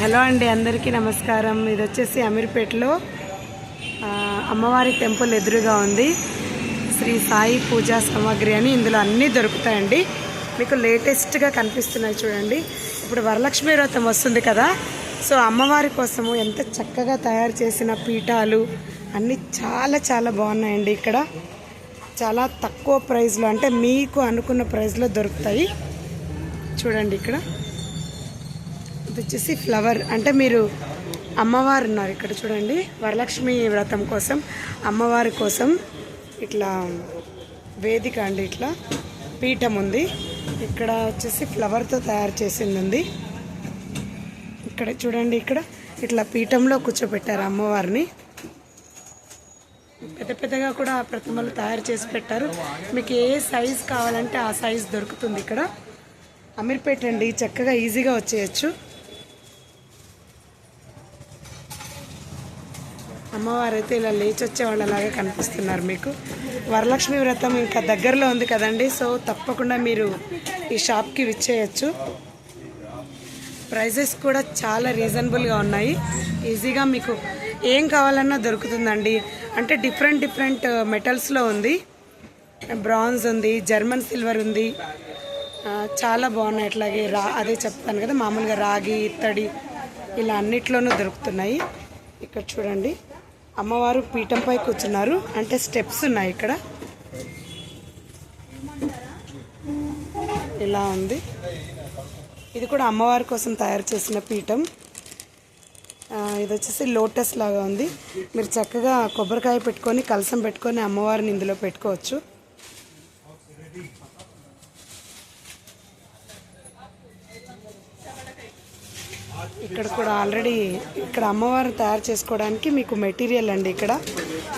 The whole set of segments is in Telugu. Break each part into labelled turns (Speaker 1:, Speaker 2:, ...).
Speaker 1: హలో అండి అందరికీ నమస్కారం. ఇది వచ్చేసి అమీర్పేటలో అమ్మవారి టెంపుల్ ఎదురుగా ఉంది. శ్రీ సాయి పూజా సామాగ్రి అని ఇందులో అన్నీ దొరుకుతాయండి. మీకు లేటెస్ట్గా కనిపిస్తున్నాయి చూడండి. ఇప్పుడు వరలక్ష్మి వ్రతం వస్తుంది కదా. సో అమ్మవారి కోసము ఎంత చక్కగా తయారు చేసిన పీఠాలు అన్నీ చాలా చాలా బాగున్నాయండి ఇక్కడ. చాలా తక్కువ ప్రైస్లో అంటే మీకు అనుకున్న ప్రైస్లో దొరుకుతాయి. చూడండి ఇక్కడ. వచ్చేసి ఫ్లవర్. అంటే మీరు అమ్మవారు ఉన్నారు ఇక్కడ చూడండి. వరలక్ష్మి వ్రతం కోసం అమ్మవారి కోసం ఇట్లా వేదిక అండి ఇట్లా. పీఠం ఉంది. ఇక్కడ వచ్చేసి ఫ్లవర్తో తయారు చేసింది ఉంది ఇక్కడ చూడండి ఇక్కడ. ఇట్లా పీఠంలో కూర్చోబెట్టారు అమ్మవారిని. పెద్ద పెద్దగా కూడా ప్రతిమలు తయారు చేసి పెట్టారు. మీకు ఏ సైజ్ కావాలంటే ఆ సైజ్ దొరుకుతుంది ఇక్కడ. అమీర్పేట అండి. చక్కగా ఈజీగా వచ్చేయచ్చు. అమ్మవారు అయితే ఇలా లేచి వచ్చేవాళ్ళలాగా కనిపిస్తున్నారు మీకు. వరలక్ష్మి వ్రతం ఇంకా దగ్గరలో ఉంది కదండి సో తప్పకుండా మీరు ఈ షాప్కి విచ్చేయచ్చు. ప్రైజెస్ కూడా చాలా రీజనబుల్గా ఉన్నాయి. ఈజీగా మీకు ఏం కావాలన్నా దొరుకుతుందండి. అంటే డిఫరెంట్ డిఫరెంట్ మెటల్స్లో ఉంది. బ్రాంజ్ ఉంది జర్మన్ సిల్వర్ ఉంది. చాలా బాగున్నాయి. అట్లాగే రా అదే చెప్తాను కదా మామూలుగా రాగి ఇత్తడి ఇలా అన్నిట్లోనూ దొరుకుతున్నాయి. ఇక్కడ చూడండి. అమ్మవారు పీఠంపై కూర్చున్నారు. అంటే స్టెప్స్ ఉన్నాయి ఇక్కడ. ఇలా ఉంది. ఇది కూడా అమ్మవారి కోసం తయారు చేసిన పీఠం. ఇది వచ్చేసి లోటస్ లాగా ఉంది. మీరు చక్కగా కొబ్బరికాయ పెట్టుకొని కలసం పెట్టుకొని అమ్మవారిని ఇందులో పెట్టుకోవచ్చు. ఇక్కడ కూడా ఆల్రెడీ ఇక్కడ అమ్మవారిని తయారు చేసుకోవడానికి మీకు మెటీరియల్ అండి ఇక్కడ.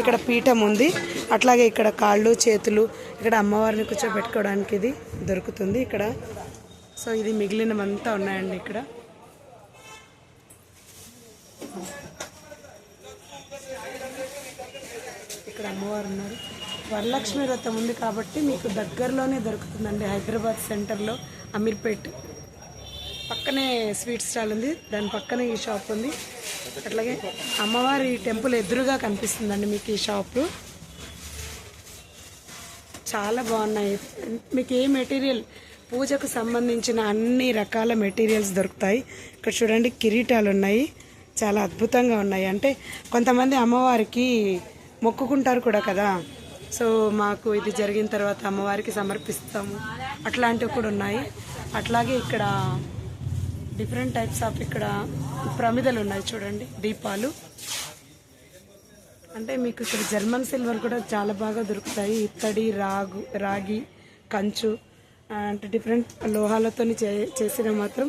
Speaker 1: ఇక్కడ పీఠం ఉంది. అట్లాగే ఇక్కడ కాళ్ళు చేతులు ఇక్కడ అమ్మవారిని కూర్చోబెట్టుకోవడానికి ఇది దొరుకుతుంది ఇక్కడ. సో ఇది మిగిలినవంతా ఉన్నాయండి ఇక్కడ. ఇక్కడ అమ్మవారు ఉన్నారు. వరలక్ష్మి వ్రతం ఉంది కాబట్టి మీకు దగ్గరలోనే దొరుకుతుందండి హైదరాబాద్ సెంటర్లో అమీర్పేట్. పక్కనే స్వీట్ స్టాల్ ఉంది దాని పక్కనే ఈ షాప్ ఉంది. అట్లాగే అమ్మవారి టెంపుల్ ఎదురుగా కనిపిస్తుందండి మీకు ఈ షాపు. చాలా బాగున్నాయి. మీకు ఏ మెటీరియల్ పూజకు సంబంధించిన అన్ని రకాల మెటీరియల్స్ దొరుకుతాయి. ఇక్కడ చూడండి కిరీటాలు ఉన్నాయి. చాలా అద్భుతంగా ఉన్నాయి. అంటే కొంతమంది అమ్మవారికి మొక్కుకుంటారు కూడా కదా. సో మాకు ఇది జరిగిన తర్వాత అమ్మవారికి సమర్పిస్తాము. అట్లాంటివి కూడా ఉన్నాయి. అట్లాగే ఇక్కడ డిఫరెంట్ టైప్స్ ఆఫ్ ఇక్కడ ప్రమిదలు ఉన్నాయి చూడండి దీపాలు. అంటే మీకు ఇక్కడ జర్మన్ సిల్వర్ కూడా చాలా బాగా దొరుకుతాయి. ఇత్తడి రాగు రాగి కంచు అంటే డిఫరెంట్ లోహాలతో చే చేసిన మాత్రం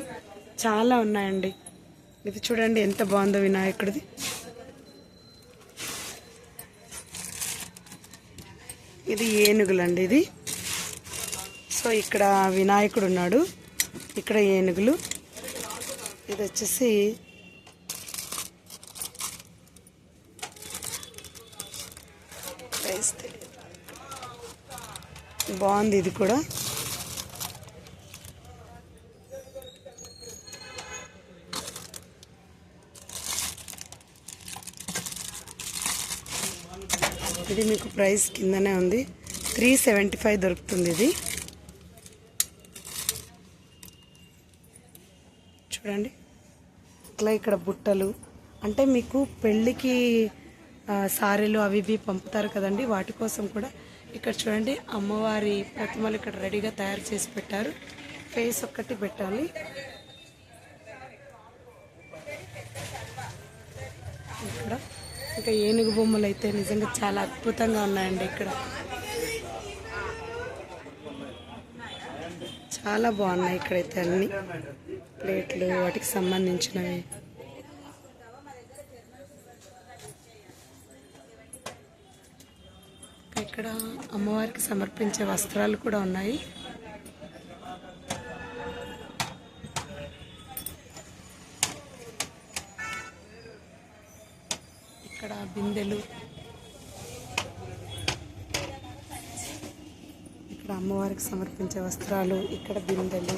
Speaker 1: చాలా ఉన్నాయండి. ఇది చూడండి ఎంత బాగుందో వినాయకుడిది. ఇది ఏనుగులండి ఇది. సో ఇక్కడ వినాయకుడు ఉన్నాడు ఇక్కడ ఏనుగులు. ఇది వచ్చేసి. బాగుంది ఇది కూడా. ఇది మీకు ప్రైస్ కిందనే ఉంది. త్రీ సెవెంటీ ఫైవ్ దొరుకుతుంది ఇది. చూడండి. ఇట్లా ఇక్కడ బుట్టలు. అంటే మీకు పెళ్ళికి సారీలు అవి ఇవి పంపుతారు కదండి. వాటి కోసం కూడా ఇక్కడ చూడండి అమ్మవారి ప్రతిమలు ఇక్కడ రెడీగా తయారు చేసి పెట్టారు. ఫేస్ ఒక్కటి పెట్టాలి. ఇక్కడ ఇంకా ఏనుగు బొమ్మలు అయితే నిజంగా చాలా అద్భుతంగా ఉన్నాయండి ఇక్కడ. చాలా బాగున్నాయి ఇక్కడైతే అన్నీ. ప్లేట్లు వాటికి సంబంధించినవి. ఇక్కడ అమ్మవారికి సమర్పించే వస్త్రాలు కూడా ఉన్నాయి. ఇక్కడ బిందెలు. ఇక్కడ అమ్మవారికి సమర్పించే వస్త్రాలు ఇక్కడ బిందెలు.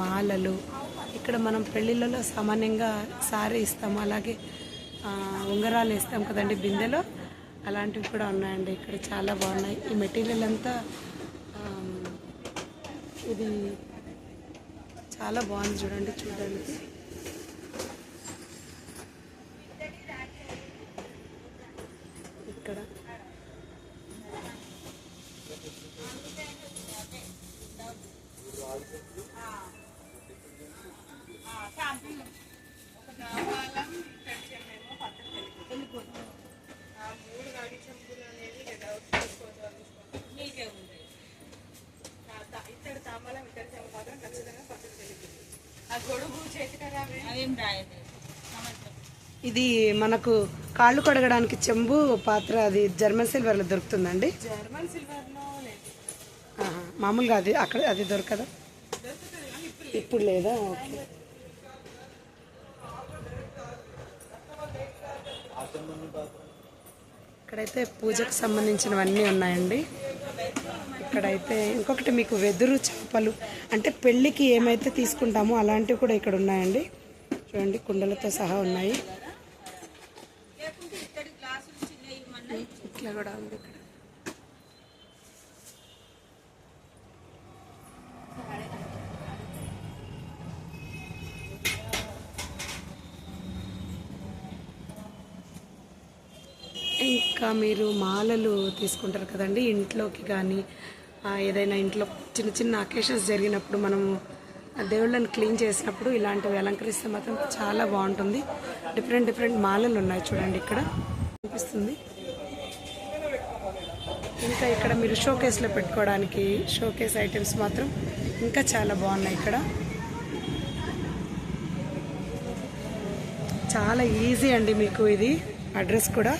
Speaker 1: మాలలు. ఇక్కడ మనం పెళ్ళిళ్ళలో సామాన్యంగా సారీ ఇస్తాము. అలాగే ఉంగరాలు వేస్తాం కదండి బిందెలో. అలాంటివి కూడా ఉన్నాయండి. ఇక్కడ చాలా బాగున్నాయి. ఈ మెటీరియల్ అంతా ఇది చాలా బాగుంది చూడండి చూడడానికి. ఇక్కడ
Speaker 2: అవేం?
Speaker 1: ఇది మనకు కాళ్ళు కడగడానికి చెంబు పాత్ర అది జర్మన్ సిల్వర్లో దొరుకుతుందండి.
Speaker 2: జర్మన్
Speaker 1: మామూలుగా అది అక్కడ అది దొరకదా? ఇప్పుడు లేదా? ఓకే. ఇక్కడైతే పూజకు సంబంధించినవన్నీ ఉన్నాయండి. ఇక్కడైతే ఇంకొకటి మీకు వెదురు చేపలు అంటే పెళ్ళికి ఏమైతే తీసుకుంటామో అలాంటివి కూడా ఇక్కడ ఉన్నాయండి. చూడండి కుండలతో సహా ఉన్నాయి. ఇట్లా కూడా ఉంది ఇక్కడ. ఇంకా మీరు మాలలు తీసుకుంటారు కదండి ఇంట్లోకి కానీ ఏదైనా ఇంట్లో చిన్న చిన్న అకేషన్స్ జరిగినప్పుడు మనము దేవుళ్ళని క్లీన్ చేసినప్పుడు ఇలాంటివి అలంకరిస్తే మాత్రం చాలా బాగుంటుంది. డిఫరెంట్ డిఫరెంట్ మాలలు ఉన్నాయి చూడండి ఇక్కడ. అనిపిస్తుంది. ఇంకా ఇక్కడ మీరు షోకేస్లో పెట్టుకోవడానికి షోకేస్ ఐటమ్స్ మాత్రం ఇంకా చాలా బాగున్నాయి ఇక్కడ. చాలా ఈజీ అండి మీకు ఇది. అడ్రస్ కూడా.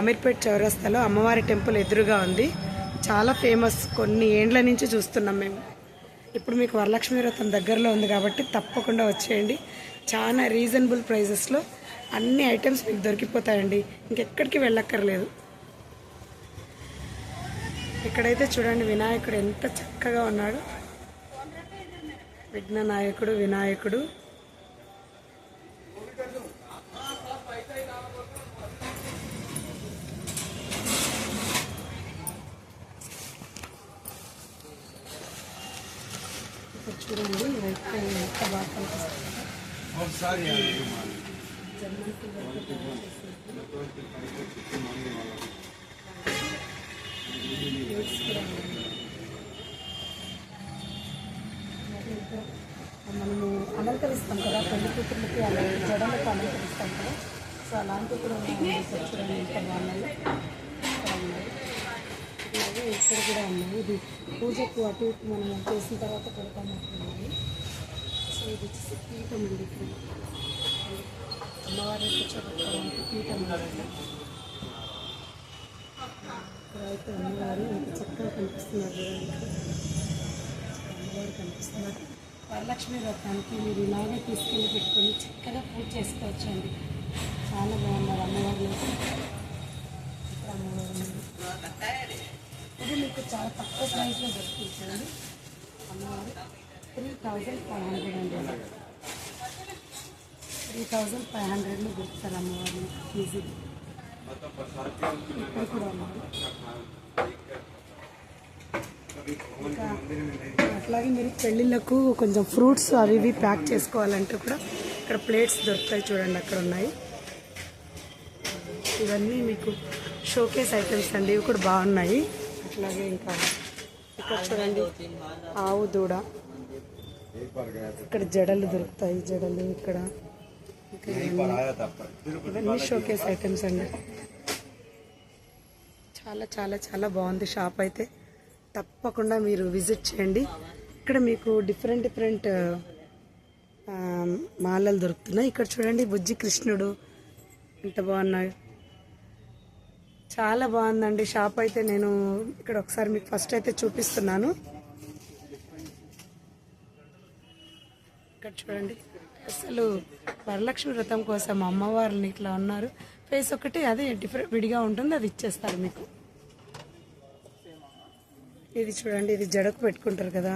Speaker 1: అమీర్పేట్ చౌరస్తాలో అమ్మవారి టెంపుల్ ఎదురుగా ఉంది. చాలా ఫేమస్ కొన్ని ఏండ్ల నుంచి చూస్తున్నాం మేము. ఇప్పుడు మీకు వరలక్ష్మి వ్రతం దగ్గరలో ఉంది కాబట్టి తప్పకుండా వచ్చేయండి. చాలా రీజనబుల్ ప్రైజెస్లో అన్ని ఐటమ్స్ మీకు దొరికిపోతాయండి. ఇంకెక్కడికి వెళ్ళక్కర్లేదు. ఇక్కడైతే చూడండి వినాయకుడు ఎంత చక్కగా ఉన్నాడు. విఘ్న నాయకుడు వినాయకుడు. ఇక్కడ చూడండి ఇదైతే ఎంత బాగా కనిపిస్తుంది. ఇంకా మనము అలంకరిస్తాం కదా పెళ్ళి కూతుర్లకి అలా జడలకు అలంకరిస్తాం కదా. సో అలాంటివి కూడా ఉన్నాయి. చూడండి ఎంత బాగున్నాయి. అలాగే ఇక్కడ కూడా ఉన్నాయి. ఇది పూజకు అటు మనం చేసిన తర్వాత పెడతామనుకున్నాము సో ఇది వచ్చేసి పీఠం అండి ఇక్కడ. అమ్మవారి కూర్చోబెట్టుకోవడానికి పీఠం అయితే అమ్మవారు ఇంత చక్కగా కనిపిస్తున్నారు అమ్మవారు కనిపిస్తున్నారు. వరలక్ష్మి వ్రతానికి మీరు ఇలాగే తీసుకెళ్ళి పెట్టుకొని చక్కగా పూజ చేసుకోవచ్చు అండి. చాలా బాగున్నారు అమ్మవారిలో ఇక్కడ అమ్మవారు ఇది మీకు చాలా తక్కువ ప్రైస్లో దొరికించండి అమ్మవారు త్రీ థౌజండ్ ఫైవ్ హండ్రెడ్ అండి. త్రీ థౌజండ్ ఫైవ్ హండ్రెడ్లో దొరుకుతారు అమ్మవారిని ఈజీ. ఇక్కడ కూడా అట్లాగే మీరు పెళ్ళిళ్ళకు కొంచెం ఫ్రూట్స్ అవి ఇవి ప్యాక్ చేసుకోవాలంటే కూడా ఇక్కడ ప్లేట్స్ దొరుకుతాయి చూడండి అక్కడ ఉన్నాయి. ఇవన్నీ మీకు షోకేస్ ఐటమ్స్ అండి ఇవి కూడా బాగున్నాయి. అట్లాగే ఇంకా ఇక్కడ చూడండి ఆవు దూడ. ఇక్కడ జడలు దొరుకుతాయి జడలు ఇక్కడ. ఇవన్నీ షోకేస్ ఐటమ్స్ అండి. చాలా చాలా చాలా బాగుంది షాప్ అయితే. తప్పకుండా మీరు విజిట్ చేయండి. ఇక్కడ మీకు డిఫరెంట్ డిఫరెంట్ మాలలు దొరుకుతున్నాయి. ఇక్కడ చూడండి బుజ్జి కృష్ణుడు. ఎంత బాగున్నాయి చాలా బాగుందండి. షాప్ అయితే నేను ఇక్కడ ఒకసారి మీకు ఫస్ట్ అయితే చూపిస్తున్నాను. ఇక్కడ చూడండి. అసలు వరలక్ష్మి వ్రతం కోసం అమ్మవారిని ఇట్లా ఉన్నారు. ఫేస్ ఒకటి అదే డిఫరెంట్ విడిగా ఉంటుంది అది ఇచ్చేస్తారు మీకు. ఇది చూడండి ఇది జడకు పెట్టుకుంటారు కదా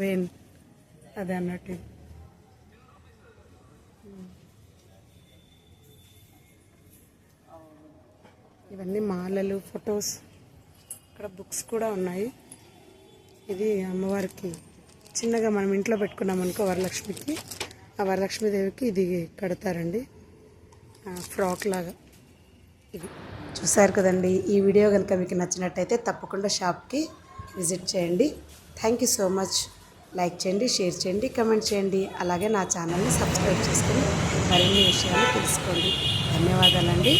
Speaker 1: వేన్ అదే అన్నట్టు. ఇవన్నీ మాలలు ఫొటోస్ ఇక్కడ బుక్స్ కూడా ఉన్నాయి. ఇది అమ్మవారికి చిన్నగా మనం ఇంట్లో పెట్టుకున్నాం అనుకో వరలక్ష్మికి. ఆ వరలక్ష్మీదేవికి ఇది కడతారండి. ఫ్రాక్ లాగా. ఇది. చూసారు కదండి ఈ వీడియో కనుక మీకు నచ్చినట్టయితే తప్పకుండా షాప్కి విజిట్ చేయండి. Thank you so much like చేయండి షేర్ చేయండి కమెంట్ చేయండి. అలాగే నా ఛానల్ని సబ్స్క్రైబ్ చేసుకుని మరిన్ని విషయాలు తెలుసుకోండి. ధన్యవాదాలండి.